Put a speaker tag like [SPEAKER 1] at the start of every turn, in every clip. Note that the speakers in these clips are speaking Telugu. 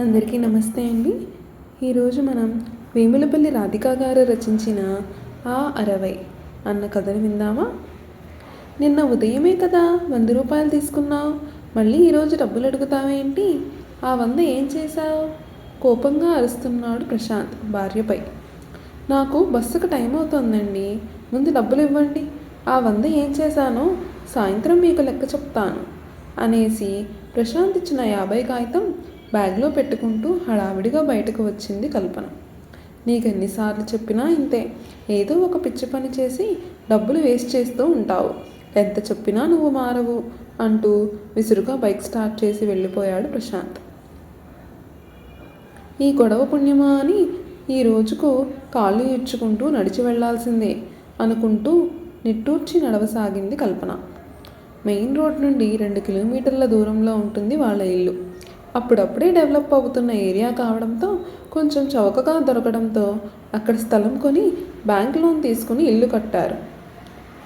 [SPEAKER 1] అందరికీ నమస్తే అండి. ఈరోజు మనం వేములపల్లి రాధికా గారు రచించిన ఆ అరవై అన్న కథను విందామా? నిన్న ఉదయమే కదా వంద రూపాయలు తీసుకున్నావు మళ్ళీ ఈరోజు డబ్బులు అడుగుతావేంటి ఆ వంద ఏం చేశావు? కోపంగా అరుస్తున్నాడు ప్రశాంత్ భార్యపై. నాకు బస్సుకు టైం అవుతోందండి ముందు డబ్బులు ఇవ్వండి. ఆ వంద ఏం చేశానో సాయంత్రం మీకు లెక్క చెప్తాను అనేసి ప్రశాంత్ ఇచ్చిన యాభై కాగితం బ్యాగ్లో పెట్టుకుంటూ హడావిడిగా బయటకు వచ్చింది కల్పన. నీకు ఎన్నిసార్లు చెప్పినా ఇంతే. ఏదో ఒక పిచ్చి పని చేసి డబ్బులు వేస్ట్ చేస్తూ ఉంటావు. ఎంత చెప్పినా నువ్వు మారవు అంటూ విసురుగా బైక్ స్టార్ట్ చేసి వెళ్ళిపోయాడు ప్రశాంత్. ఈ గొడవ పుణ్యమా అని ఈ రోజుకు కాళ్ళు ఇచ్చుకుంటూ నడిచి వెళ్ళాల్సిందే అనుకుంటూ నిట్టూర్చి నడవసాగింది కల్పన. మెయిన్ రోడ్ నుండి రెండు కిలోమీటర్ల దూరంలో ఉంటుంది వాళ్ళ ఇల్లు. అప్పుడప్పుడే డెవలప్ అవుతున్న ఏరియా కావడంతో కొంచెం చౌకగా దొరకడంతో అక్కడ స్థలం కొని బ్యాంక్ లోన్ తీసుకుని ఇల్లు కట్టారు.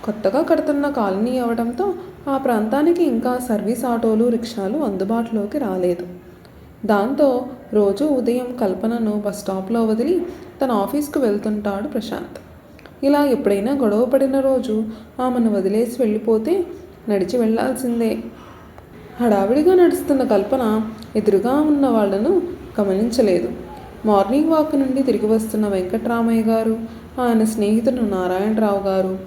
[SPEAKER 1] కొత్తగా కడుతున్న కాలనీ అవడంతో ఆ ప్రాంతానికి ఇంకా సర్వీస్ ఆటోలు రిక్షాలు అందుబాటులోకి రాలేదు. దాంతో రోజు ఉదయం కల్పనను బస్ స్టాప్లో వదిలి తన ఆఫీస్కు వెళ్తుంటాడు ప్రశాంత్. ఇలా ఎప్పుడైనా గొడవ పడిన రోజు ఆమెను వదిలేసి వెళ్ళిపోతే నడిచి వెళ్ళాల్సిందే. హడావిడిగా నడుస్తున్న కల్పన ఎదురుగా ఉన్న వాళ్ళను గమనించలేదు. మార్నింగ్ వాక్ నుండి తిరిగి వస్తున్న వెంకట్రామయ్య గారు ఆయన స్నేహితుడు నారాయణరావు గారు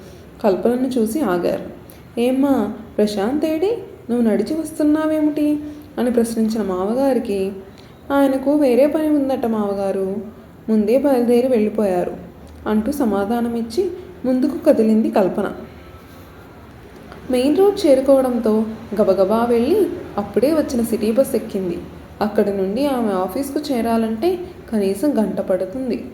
[SPEAKER 1] కల్పనను చూసి ఆగారు. ఏమ్మా ప్రశాంత్ ఏడి? నువ్వు నడిచి వస్తున్నావేమిటి? అని ప్రశ్నించిన మావగారికి ఆయనకు వేరే పని ఉందట మావగారు ముందే బయలుదేరి వెళ్ళిపోయారు అంటూ సమాధానం ఇచ్చి ముందుకు కదిలింది కల్పన. మెయిన్ రోడ్ చేరుకోవడంతో గబగబా వెళ్ళి అప్పుడే వచ్చిన సిటీ బస్ ఎక్కింది. అక్కడి నుండి ఆమె ఆఫీస్కు చేరాలంటే కనీసం గంట పడుతుంది.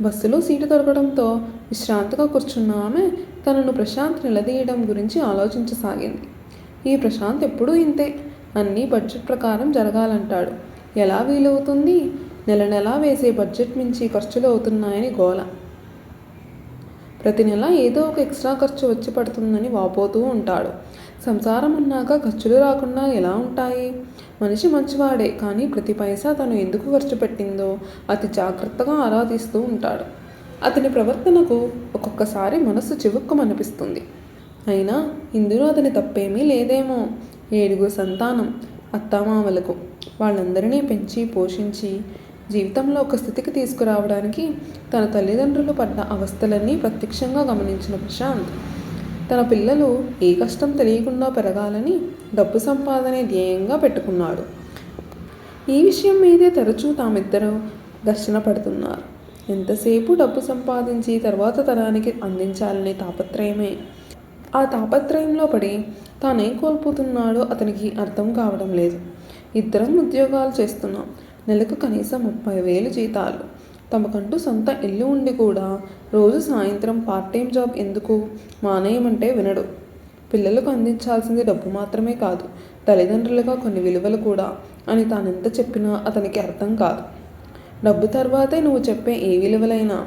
[SPEAKER 1] బస్సులో సీటు దొరకడంతో విశ్రాంతిగా కూర్చున్న ఆమె తనను ప్రశాంత్ నిలదీయడం గురించి ఆలోచించసాగింది. ఈ ప్రశాంత్ ఎప్పుడూ ఇంతే. అన్నీ బడ్జెట్ ప్రకారం జరగాలంటాడు. ఎలా వీలవుతుంది? నెల నెలా వేసే బడ్జెట్ మించి ఖర్చులు అవుతున్నాయని గోల. ప్రతి నెల ఏదో ఒక ఎక్స్ట్రా ఖర్చు వచ్చి పడుతుందని వాపోతూ ఉంటాడు. సంసారం అన్నాక ఖర్చులు రాకుండా ఎలా ఉంటాయి? మనిషి మంచివాడే కానీ ప్రతి పైసా తను ఎందుకు ఖర్చు పెట్టిందో అతి జాగ్రత్తగా ఆరాధిస్తూ ఉంటాడు. అతని ప్రవర్తనకు ఒక్కొక్కసారి మనస్సు చివుక్కుమనిపిస్తుంది. అయినా ఇందులో అతని తప్పేమీ లేదేమో. ఏడుగురు సంతానం అత్తమామలకు వాళ్ళందరినీ పెంచి పోషించి జీవితంలో ఒక స్థితికి తీసుకురావడానికి తన తల్లిదండ్రులు పడ్డ అవస్థలన్నీ ప్రత్యక్షంగా గమనించిన ప్రశాంత్ తన పిల్లలు ఏ కష్టం తెలియకుండా పెరగాలని డబ్బు సంపాదనే ధ్యేయంగా పెట్టుకున్నాడు. ఈ విషయం మీదే తరచూ తామిద్దరూ ఘర్షణ పడుతున్నారు. ఎంతసేపు డబ్బు సంపాదించి తర్వాత తరానికి అందించాలనే తాపత్రయమే? ఆ తాపత్రయంలో పడి తానేం కోల్పోతున్నాడో అతనికి అర్థం కావడం లేదు. ఇద్దరం ఉద్యోగాలు చేస్తున్నాం. నెలకు కనీసం ముప్పై వేలు జీతాలు. తమకంటూ సొంత ఇల్లు ఉండి కూడా రోజు సాయంత్రం పార్ట్ టైం జాబ్ ఎందుకు? మానేయమంటే వినడు. పిల్లలకు అందించాల్సింది డబ్బు మాత్రమే కాదు తల్లిదండ్రులుగా కొన్ని విలువలు కూడా అని తానెంత చెప్పినా అతనికి అర్థం కాదు. డబ్బు తర్వాతే నువ్వు చెప్పే ఏ విలువలైనా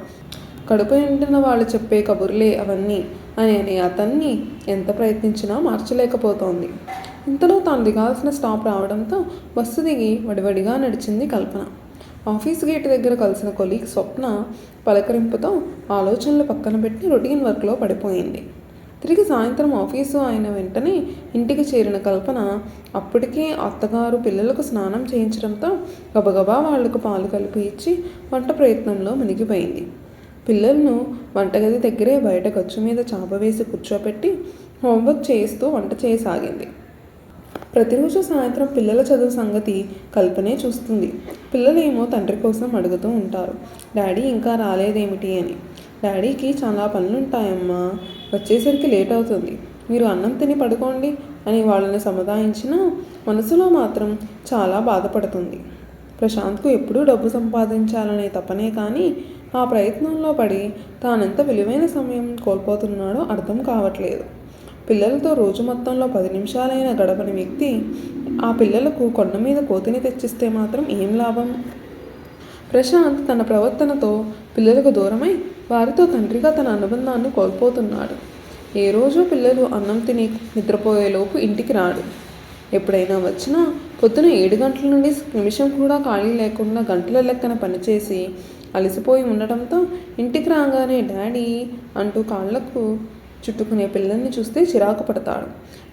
[SPEAKER 1] కడుపు నిండిన వాళ్ళు చెప్పే కబుర్లే అవన్నీ అని అనే అతన్ని ఎంత ప్రయత్నించినా మార్చలేకపోతోంది. ఇంతలో తాను దిగాల్సిన స్టాప్ రావడంతో బస్సు దిగి వడివడిగా నడిచింది కల్పన. ఆఫీస్ గేట్ దగ్గర కలిసిన కొలీగ్ స్వప్న పలకరింపుతో ఆలోచనలు పక్కన పెట్టి రొటీన్ వర్క్లో పడిపోయింది. తిరిగి సాయంత్రం ఆఫీసు అయిన వెంటనే ఇంటికి చేరిన కల్పన అప్పటికే అత్తగారు పిల్లలకు స్నానం చేయించడంతో గబగబా వాళ్ళకు పాలు కలిపి ఇచ్చి వంట ప్రయత్నంలో మునిగిపోయింది. పిల్లలను వంటగది దగ్గరే బయట ఖర్చు మీద చాప వేసి కూర్చోపెట్టి హోంవర్క్ చేస్తూ వంట చేయసాగింది. ప్రతిరోజు సాయంత్రం పిల్లల చదువు సంగతి కల్పనే చూస్తుంది. పిల్లలేమో తండ్రి కోసం అడుగుతూ ఉంటారు. డాడీ ఇంకా రాలేదేమిటి అని. డాడీకి చాలా పనులుంటాయమ్మా. వచ్చేసరికి లేట్ అవుతుంది మీరు అన్నం తిని పడుకోండి అని వాళ్ళని సముదాయించినా మనసులో మాత్రం చాలా బాధపడుతుంది. ప్రశాంత్కు ఎప్పుడూ డబ్బు సంపాదించాలనే తపనే కానీ ఆ ప్రయత్నంలో పడి తానెంత విలువైన సమయం కోల్పోతున్నాడో అర్థం కావట్లేదు. పిల్లలతో రోజు మొత్తంలో పది నిమిషాలైన గడపని వ్యక్తి ఆ పిల్లలకు కొండ మీద కోతిని తెచ్చిస్తే మాత్రం ఏం లాభం? ప్రశాంత్ తన ప్రవర్తనతో పిల్లలకు దూరమై వారితో తండ్రిగా తన అనుబంధాన్ని కోల్పోతున్నాడు. ఏ రోజు పిల్లలు అన్నం తిని నిద్రపోయేలోపు ఇంటికి రాడు. ఎప్పుడైనా వచ్చినా పొద్దున ఏడు గంటల నుండి నిమిషం కూడా ఖాళీ లేకుండా గంటల లెక్కన పనిచేసి అలసిపోయి ఉండటంతో ఇంటికి రాగానే డాడీ అంటూ కాళ్ళకు చుట్టుకునే పిల్లల్ని చూస్తే చిరాకు పడతాడు.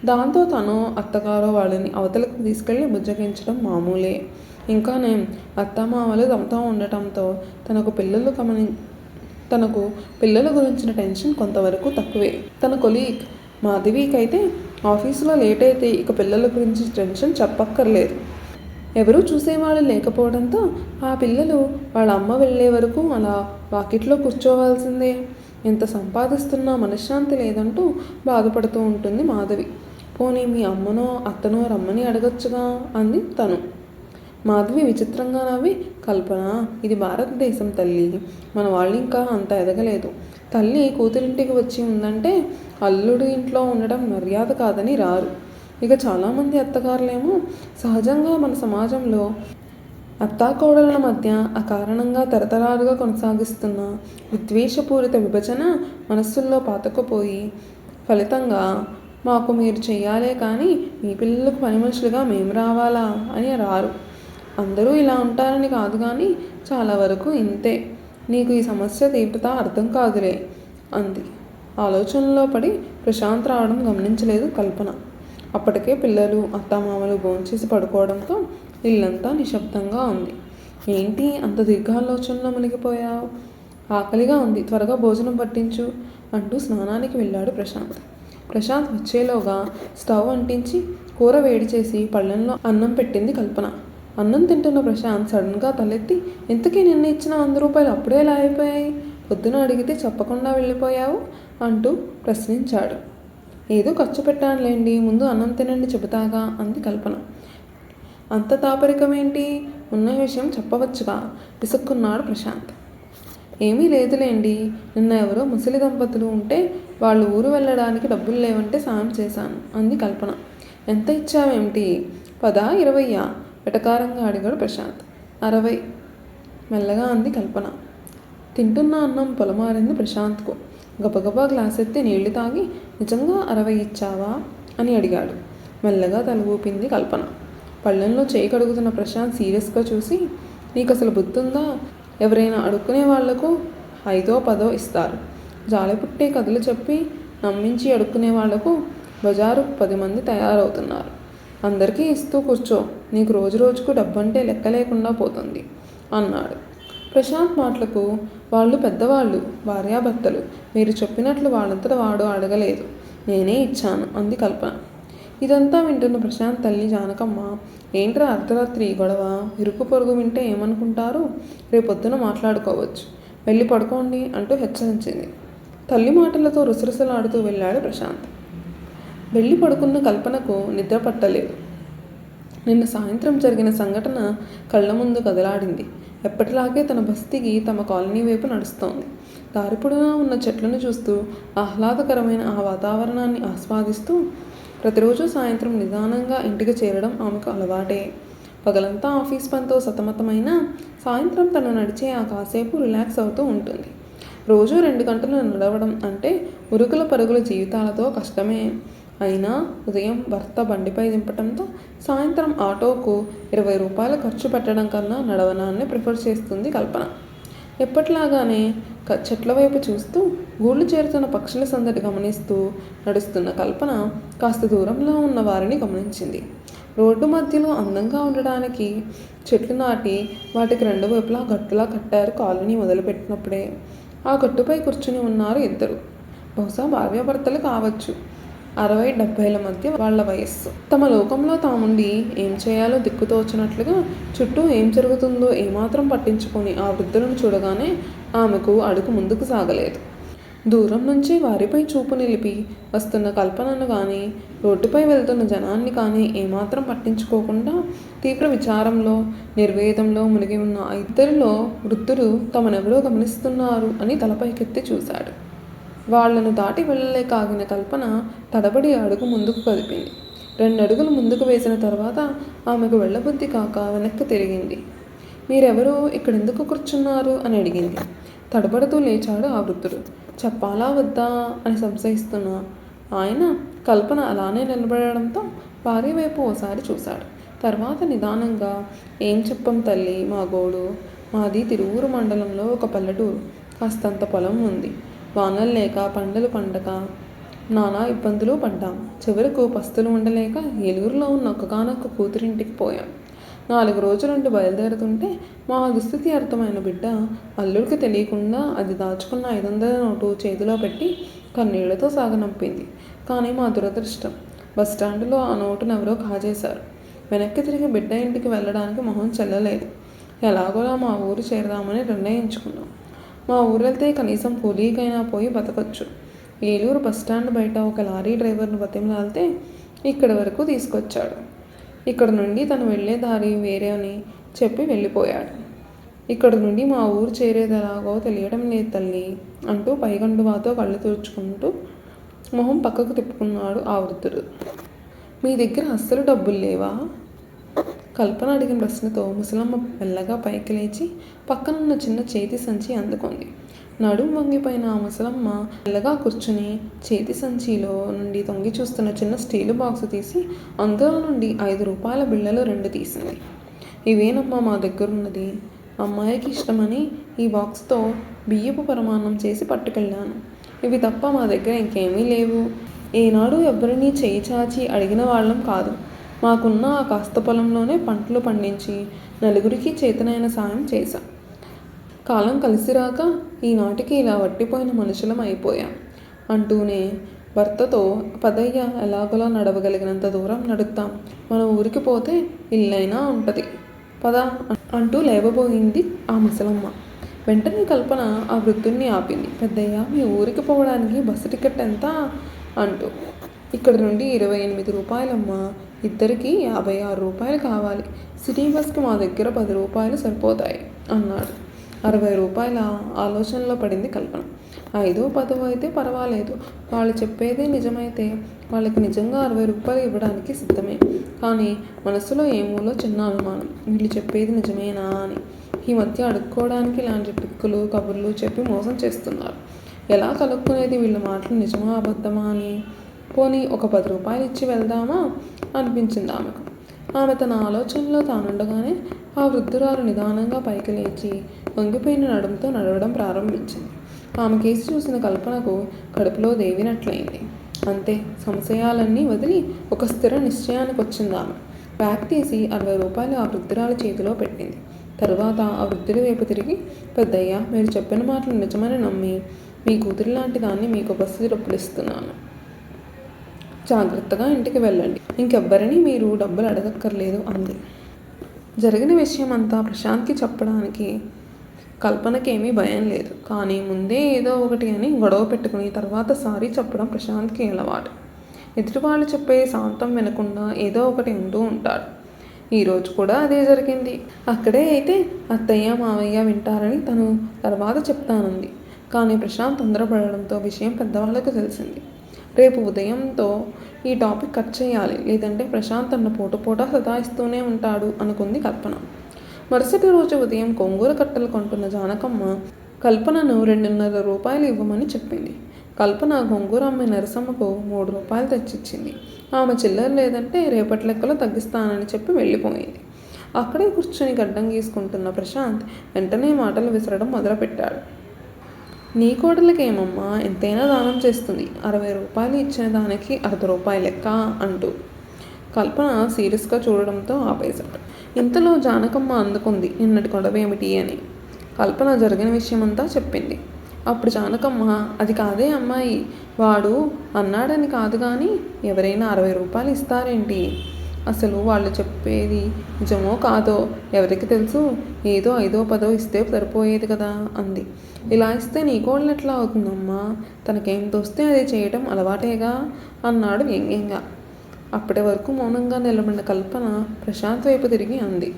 [SPEAKER 1] దాంతో తను అత్తగారో వాళ్ళని అవతలకు తీసుకెళ్ళి బుజ్జగించడం మామూలే. ఇంకా నేను అత్తమామలు తమతో ఉండటంతో తనకు పిల్లలు గమని తనకు పిల్లల గురించిన టెన్షన్ కొంతవరకు తక్కువే. తన కొలీగ్ మాధవికైతే ఆఫీసులో లేట్ అయితే ఇక పిల్లల గురించి టెన్షన్ చెప్పక్కర్లేదు. ఎవరూ చూసేవాళ్ళు లేకపోవడంతో ఆ పిల్లలు వాళ్ళ అమ్మ వెళ్ళే వరకు అలా వాకిట్లో కూర్చోవాల్సిందే. ఎంత సంపాదిస్తున్నా మనశ్శాంతి లేదంటూ బాధపడుతూ ఉంటుంది మాధవి. పోనీ మీ అమ్మనో అత్తనో రమ్మని అడగచ్చుగా? అంది తను. మాధవి విచిత్రంగా నవ్వి కల్పన ఇది భారతదేశం తల్లి. మన వాళ్ళు ఇంకా అంత ఎదగలేదు. తల్లి కూతురింటికి వచ్చి ఉందంటే అల్లుడు ఇంట్లో ఉండడం మర్యాద కాదని రారు. ఇక చాలామంది అత్తగారులేమో సహజంగా మన సమాజంలో అత్తాకోడళ్ళ మధ్య అకారణంగా తరతరాలుగా కొనసాగిస్తున్న విద్వేషపూరిత విభజన మనస్సుల్లో పాతకుపోయి ఫలితంగా మాకు మీరు చేయాలే కానీ మీ పిల్లలకు పని మనుషులుగా మేము రావాలా అని రారు. అందరూ ఇలా ఉంటారని కాదు కానీ చాలా వరకు ఇంతే. నీకు ఈ సమస్య తీవ్రత అర్థం కాదులే అంది. ఆలోచనలో పడి ప్రశాంత్ రావడం గమనించలేదు కల్పన. అప్పటికే పిల్లలు అత్తమామలు భోంచేసి పడుకోవడంతో ఇల్లంతా నిశ్శబ్దంగా ఉంది. ఏంటి అంత దీర్ఘాలోచనలో మునిగిపోయావు? ఆకలిగా ఉంది. త్వరగా భోజనం పట్టించు అంటూ స్నానానికి వెళ్ళాడు ప్రశాంత్. ప్రశాంత్ వచ్చేలోగా స్టవ్ అంటించి కూర వేడి చేసి పళ్ళెంలో అన్నం పెట్టింది కల్పన. అన్నం తింటున్న ప్రశాంత్ సడన్గా తలెత్తి ఇంతకీ నిన్న ఇచ్చిన వంద రూపాయలు అప్పుడే ఎలా అయిపోయాయి పొద్దున అడిగితే చెప్పకుండా వెళ్ళిపోయావు? అంటూ ప్రశ్నించాడు. ఏదో ఖర్చు పెట్టానులేండి ముందు అన్నం తినండి చెబుతాగా అంది కల్పన. అంత తాపరికమేంటి? ఉన్న విషయం చెప్పవచ్చుగా విసుక్కున్నాడు ప్రశాంత్. ఏమీ లేదులేండి. నిన్న ఎవరో ముసలి దంపతులు ఉంటే వాళ్ళు ఊరు వెళ్ళడానికి డబ్బులు లేవంటే సాయం చేశాను అంది కల్పన. ఎంత ఇచ్చావేమిటి? పదా ఇరవయ్యా? వెటకారంగా అడిగాడు ప్రశాంత్. అరవై. మెల్లగా అంది కల్పన. తింటున్న అన్నం పొలమారింది ప్రశాంత్కు. గబగబా గ్లాస్ ఎత్తి నీళ్ళు తాగి నిజంగా అరవై ఇచ్చావా? అని అడిగాడు. మెల్లగా తల ఊపింది కల్పన. పళ్ళెంలో చేయి కడుగుతున్న ప్రశాంత్ సీరియస్గా చూసి నీకు అసలు బుద్ధుందా? ఎవరైనా అడుక్కునే వాళ్ళకు ఐదో పదో ఇస్తారు. జాలిపుట్టే కథలు చెప్పి నమ్మించి అడుక్కునే వాళ్ళకు బజారు పది మంది తయారవుతున్నారు. అందరికీ ఇస్తూ కూర్చో. నీకు రోజు రోజుకు డబ్బంటే లెక్క లేకుండా పోతుంది అన్నాడు. ప్రశాంత్ మాటలకు వాళ్ళు పెద్దవాళ్ళు భార్యాభర్తలు. మీరు చెప్పినట్లు వాళ్ళంతట వాడు అడగలేదు. నేనే ఇచ్చాను అంది కల్పన. ఇదంతా వింటున్న ప్రశాంత్ తల్లి జానకమ్మ ఏంట్రా అర్ధరాత్రి గొడవ? ఇరుకు పొరుగు వింటే ఏమనుకుంటారు? రేపొద్దున మాట్లాడుకోవచ్చు. వెళ్ళి పడుకోండి అంటూ హెచ్చరించింది. తల్లి మాటలతో రుసరుసలాడుతూ వెళ్ళాడు ప్రశాంత్. వెళ్ళి పడుకున్న కల్పనకు నిద్ర పట్టలేదు. నిన్న సాయంత్రం జరిగిన సంఘటన కళ్ళ ముందు కదలాడింది. ఎప్పటిలాగే తన బస్తీకి తమ కాలనీ వైపు నడుస్తోంది. దారిపొడునా ఉన్న చెట్లను చూస్తూ ఆహ్లాదకరమైన ఆ వాతావరణాన్ని ఆస్వాదిస్తూ ప్రతిరోజు సాయంత్రం నిదానంగా ఇంటికి చేరడం ఆమెకు అలవాటే. పగలంతా ఆఫీస్ పనితో సతమతమైన సాయంత్రం తను నడిచే ఆ కాసేపు రిలాక్స్ అవుతూ ఉంటుంది. రోజు రెండు గంటలు నడవడం అంటే ఉరుకుల పరుగుల జీవితాలతో కష్టమే. అయినా ఉదయం భర్త బండిపై దింపడంతో సాయంత్రం ఆటోకు ఇరవై రూపాయలు ఖర్చు పెట్టడం కన్నా నడవనాన్ని ప్రిఫర్ చేస్తుంది కల్పన. ఎప్పటిలాగానే చెట్ల వైపు చూస్తూ గూళ్ళు చేరుతున్న పక్షుల సందడి గమనిస్తూ నడుస్తున్న కల్పన కాస్త దూరంలో ఉన్న వారిని గమనించింది. రోడ్డు మధ్యలో అందంగా ఉండడానికి చెట్లు నాటి వాటికి రెండు వైపులా గట్టులా కట్టారు కాలనీ మొదలుపెట్టినప్పుడే. ఆ గట్టుపై కూర్చుని ఉన్నారు ఇద్దరు. బహుశా భార్యాభర్తలు కావచ్చు. అరవై డెబ్బైల మధ్య వాళ్ళ వయస్సు. తమ లోకంలో తాముండి ఏం చేయాలో దిక్కుతోచినట్లుగా చుట్టూ ఏం జరుగుతుందో ఏమాత్రం పట్టించుకొని ఆ వృద్ధులను చూడగానే ఆమెకు అడుగు ముందుకు సాగలేదు. దూరం నుంచి వారిపై చూపు నిలిపి వస్తున్న కల్పనను కానీ రోడ్డుపై వెళ్తున్న జనాన్ని కానీ ఏమాత్రం పట్టించుకోకుండా తీవ్ర విచారంలో నిర్వేదంలో మునిగి ఉన్న ఇద్దరిలో వృద్ధుడు తమనెవరో గమనిస్తున్నారు అని తలపైకెత్తి చూశాడు. వాళ్ళను దాటి వెళ్ళలేక ఆగిన కల్పన తడబడి అడుగు ముందుకు కదిపింది రెండు అడుగులు ముందుకు వేసిన తర్వాత ఆమెకు వెళ్ళబుద్ధి కాక వెనక్కి తిరిగింది. మీరెవరో ఇక్కడ ఎందుకు కూర్చున్నారు? అని అడిగింది. తడబడుతూ లేచాడు ఆ వృద్ధుడు. చెప్పాలా వద్దా? అని సంశయిస్తున్న ఆయన కల్పన అలానే నిలబడడంతో భార్య వైపు ఓసారి చూశాడు. తర్వాత నిదానంగా ఏం చెప్పం తల్లి మా గోడు? మాది తిరువూరు మండలంలో ఒక పల్లెటూరు. కాస్తంత పొలం ఉంది. వానలు లేక పంటలు పండక నానా ఇబ్బందులు పడ్డాం. చివరకు పస్తులు ఉండలేక ఏలూరులో ఉన్న ఒక్కగానొక్క కూతురింటికి పోయాం. నాలుగు రోజులుండి బయలుదేరుతుంటే మా దుస్థితి అర్థమైన బిడ్డ అల్లుడికి తెలియకుండా అది దాచుకున్న ఐదు వందల నోటు చేతిలో పెట్టి కన్నీళ్ళతో సాగనంపింది. కానీ మా దురదృష్టం బస్ స్టాండ్లో ఆ నోటును ఎవరో కాజేశారు. వెనక్కి తిరిగి బిడ్డ ఇంటికి వెళ్ళడానికి మొహం చెల్లలేదు. ఎలాగోలా మా ఊరు చేరదామని నిర్ణయించుకున్నాం. మా ఊరెళ్తే కనీసం కూలీకైనా పోయి బతకొచ్చు. ఏలూరు బస్టాండ్ బయట ఒక లారీ డ్రైవర్ను బతిమలాడితే ఇక్కడి వరకు తీసుకొచ్చాడు. ఇక్కడ నుండి తను వెళ్ళే దారి వేరే అని చెప్పి వెళ్ళిపోయాడు. ఇక్కడ నుండి మా ఊరు చేరేది ఎలాగో తెలియడం లేదు తల్లి అంటూ పైగండువాతో కళ్ళు తుడుచుకుంటూ మొహం పక్కకు తిప్పుకున్నాడు ఆ వృద్ధుడు. మీ దగ్గర అస్సలు డబ్బులు లేవా? కల్పన అడిగిన ప్రశ్నతో ముసలమ్మ మెల్లగా పైకి లేచి పక్కనున్న చిన్న చేతి సంచి అందుకుంది. నడుం వంగిపోయిన ఆ ముసలమ్మ మెల్లగా కూర్చుని చేతి సంచిలో నుండి తొంగి చూస్తున్న చిన్న స్టీలు బాక్స్ తీసి అందులో నుండి ఐదు రూపాయల బిళ్ళలు రెండు తీసింది. ఇవేనమ్మా మా దగ్గరున్నది? అమ్మాయికి ఇష్టమని ఈ బాక్స్తో బియ్యపు పరమాన్నం చేసి పట్టుకెళ్ళాను. ఇవి తప్ప మా దగ్గర ఇంకేమీ లేవు. ఏనాడు ఎవరిని చేయి చాచి అడిగిన వాళ్ళం కాదు. మాకున్న ఆ కాస్త పొలంలోనే పంటలు పండించి నలుగురికి చేతనైన సాయం చేశాం. కాలం కలిసి రాక ఈనాటికి ఇలా వట్టిపోయిన మనుషులం అయిపోయాం. అంటూనే భర్తతో పదయ్య ఎలాగోలా నడవగలిగినంత దూరం నడుస్తాం మన ఊరికి పోతే ఇల్లైనా ఉంటుంది. పద అంటూ లేవబోయింది ఆ ముసలమ్మ. వెంటనే కల్పన ఆ వృద్ధుణ్ణి ఆపింది. పెద్దయ్య మీ ఊరికి పోవడానికి బస్సు టికెట్ ఎంత? అంటూ. ఇక్కడ నుండి ఇరవై ఎనిమిది రూపాయలమ్మా. ఇద్దరికి యాభై ఆరు రూపాయలు కావాలి. సిటీ బస్కి మా దగ్గర పది రూపాయలు సరిపోతాయి అన్నాడు. అరవై రూపాయల ఆలోచనలో పడింది కల్పన. ఐదో పదో అయితే పర్వాలేదు. వాళ్ళు చెప్పేదే నిజమైతే వాళ్ళకి నిజంగా అరవై రూపాయలు ఇవ్వడానికి సిద్ధమే. కానీ మనసులో ఏమూలో చిన్న అనుమానం. వీళ్ళు చెప్పేది నిజమేనా అని. ఈ మధ్య అడుక్కోవడానికి ఇలాంటి ట్రిక్కులు కబుర్లు చెప్పి మోసం చేస్తున్నారు. ఎలా కలుక్కునేది వీళ్ళ మాటలు నిజమా అబద్ధమా అని పోనీ ఒక పది రూపాయలు ఇచ్చి వెళ్దామా? అనిపించింది ఆమెకు. ఆమె తన ఆలోచనలో తానుండగానే ఆ వృద్ధురాలు నిదానంగా పైకి లేచి వంగిపోయిన నడుముతో నడవడం ప్రారంభించింది. ఆమె కేసు చూసిన కల్పనకు కడుపులో దేవినట్లయింది. అంతే సంశయాలన్నీ వదిలి ఒక స్థిర నిశ్చయానికి వచ్చింది ఆమె. బ్యాగ్ తీసి అరవై రూపాయలు ఆ వృద్ధురాలి చేతిలో పెట్టింది. తర్వాత ఆ వృద్ధుడి వైపు తిరిగి పెద్దయ్య మీరు చెప్పిన మాటలు నిజమని నమ్మి మీ కూతురి లాంటి దాన్ని మీకు బస్సు డబ్బులు ఇస్తున్నాను జాగ్రత్తగా ఇంటికి వెళ్ళండి. ఇంకెవ్వరిని మీరు డబ్బులు అడగక్కర్లేదు అంది. జరిగిన విషయం అంతా ప్రశాంత్కి చెప్పడానికి కల్పనకేమీ భయం లేదు. కానీ ముందే ఏదో ఒకటి అని గొడవ పెట్టుకుని తర్వాత సారీ చెప్పడం ప్రశాంత్కి అలవాటు. ఎదుటివాళ్ళు చెప్పే శాంతం వినకుండా ఏదో ఒకటి ఉంటూ ఉంటాడు. ఈరోజు కూడా అదే జరిగింది. అక్కడే అయితే అత్తయ్య మావయ్య వింటారని తను తర్వాత చెప్తానంది. కానీ ప్రశాంత్ తొందరపడడంతో విషయం పెద్దవాళ్ళకు తెలిసింది. రేపు ఉదయంతో ఈ టాపిక్ కట్ చేయాలి. లేదంటే ప్రశాంత్ అన్న పూట పూట సతాయిస్తూనే ఉంటాడు అనుకుంది కల్పన. మరుసటి రోజు ఉదయం కొంగూర కట్టలు కొంటున్న జానకమ్మ కల్పనను రెండున్నర రూపాయలు ఇవ్వమని చెప్పింది. కల్పన గొంగూర అమ్మే నరసమ్మకు మూడు రూపాయలు తెచ్చిచ్చింది. ఆమె చిల్లర లేదంటే రేపటి లెక్కలో తగ్గిస్తానని చెప్పి వెళ్ళిపోయింది. అక్కడే కూర్చొని గడ్డం గీసుకుంటున్న ప్రశాంత్ వెంటనే మాటలు విసరడం మొదలుపెట్టాడు. నీ కోడలకేమమ్మా ఎంతైనా దానం చేస్తుంది. అరవై రూపాయలు ఇచ్చిన దానికి అర్ధ రూపాయి లెక్క అంటూ కల్పన సీరియస్గా చూడడంతో ఆపేశాడు. ఇంతలో జానకమ్మ అందుకుంది. నిన్నటి గొడవేమిటి అని కల్పన జరిగిన విషయమంతా చెప్పింది. అప్పుడు జానకమ్మ అది కాదే అమ్మాయి. వాడు అన్నాడని కాదు కానీ ఎవరైనా అరవై రూపాయలు ఇస్తారేంటి? అసలు వాళ్ళు చెప్పేది నిజమో కాదో ఎవరికి తెలుసు? ఏదో ఐదో పదో ఇస్తే సరిపోయేది కదా అంది. ఇలా ఇస్తే నీ కోళ్ళు ఎట్లా అవుతుందమ్మా? తనకేం తోస్తే అది చేయడం అలవాటేగా? అన్నాడు వ్యంగ్యంగా. అప్పటి వరకు మౌనంగా నిలబడిన కల్పన ప్రశాంత్ వైపు తిరిగి అంది.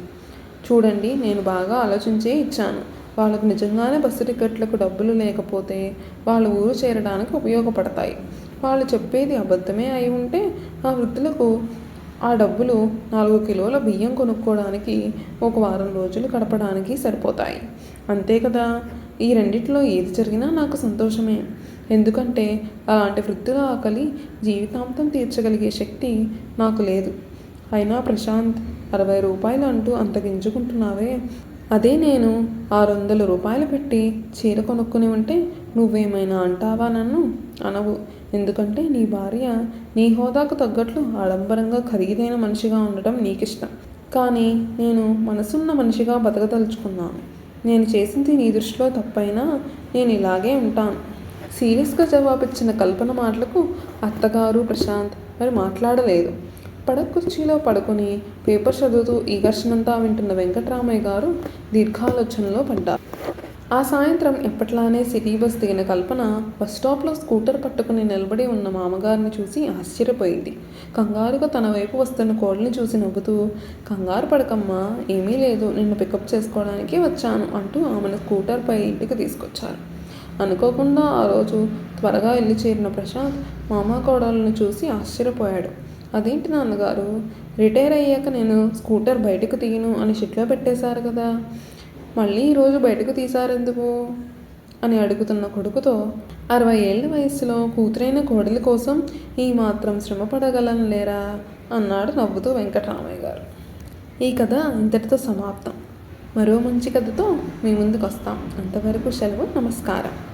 [SPEAKER 1] చూడండి నేను బాగా ఆలోచించే ఇచ్చాను. వాళ్ళకు నిజంగానే బస్సు టికెట్లకు డబ్బులు లేకపోతే వాళ్ళ ఊరు చేరడానికి ఉపయోగపడతాయి. వాళ్ళు చెప్పేది అబద్ధమే అయి ఉంటే ఆ వృద్ధులకు ఆ డబ్బులు నాలుగు కిలోల బియ్యం కొనుక్కోవడానికి ఒక వారం రోజులు గడపడానికి సరిపోతాయి. అంతే కదా? ఈ రెండిట్లో ఏది జరిగినా నాకు సంతోషమే. ఎందుకంటే అలాంటి వృద్ధుల ఆకలి జీవితాంతం తీర్చగలిగే శక్తి నాకు లేదు. అయినా ప్రశాంత్ అరవై రూపాయలు అంటూ అంత గింజుకుంటున్నావే? అదే నేను ఆరు వందల రూపాయలు పెట్టి చీర కొనుక్కుని ఉంటే నువ్వేమైనా అంటావా నన్ను? అనవు. ఎందుకంటే నీ భార్య నీ హోదాకు తగ్గట్లు ఆడంబరంగా ఖరీదైన మనిషిగా ఉండటం నీకిష్టం. కానీ నేను మనసున్న మనిషిగా బతకదలుచుకున్నాను. నేను చేసింది నీ దృష్టిలో తప్పైనా నేను ఇలాగే ఉంటాను. సీరియస్గా జవాబిచ్చిన కల్పన మాటలకు అత్తగారు ప్రశాంత్ మరి మాట్లాడలేదు. పడక కుర్చీలో పడుకొని పేపర్ చదువుతూ ఈ ఘర్షణంతా వింటున్న వెంకటరామయ్య గారు దీర్ఘాలోచనలో పడ్డారు. ఆ సాయంత్రం ఎప్పట్లానే సిటీ బస్ దిగిన కల్పన బస్టాప్లో స్కూటర్ పట్టుకుని నిలబడి ఉన్న మామగారిని చూసి ఆశ్చర్యపోయింది. కంగారుగా తన వైపు వస్తున్న కోడల్ని చూసి నవ్వుతూ కంగారు పడకమ్మా ఏమీ లేదు నిన్ను పికప్ చేసుకోవడానికి వచ్చాను అంటూ ఆమెను స్కూటర్పై ఇంటికి తీసుకొచ్చారు. అనుకోకుండా ఆ రోజు త్వరగా వెళ్ళి చేరిన ప్రశాంత్ మామ కోడలను చూసి ఆశ్చర్యపోయాడు. అదేంటి నాన్నగారు? రిటైర్ అయ్యాక నేను స్కూటర్ బయటకు తీయను అని షిట్లో పెట్టేశారు కదా. మళ్ళీ ఈరోజు బయటకు తీశారెందుకు? అని అడుగుతున్న కొడుకుతో అరవై ఏళ్ళ వయసులో కూతురైన కోడలి కోసం ఈ మాత్రం శ్రమ పడగలను లేరా అన్నాడు నవ్వుతూ వెంకటరామయ్య గారు. ఈ కథ ఇంతటితో సమాప్తం. మరో మంచి కథతో మీ ముందుకు వస్తాం అంతవరకు సెలవు నమస్కారం.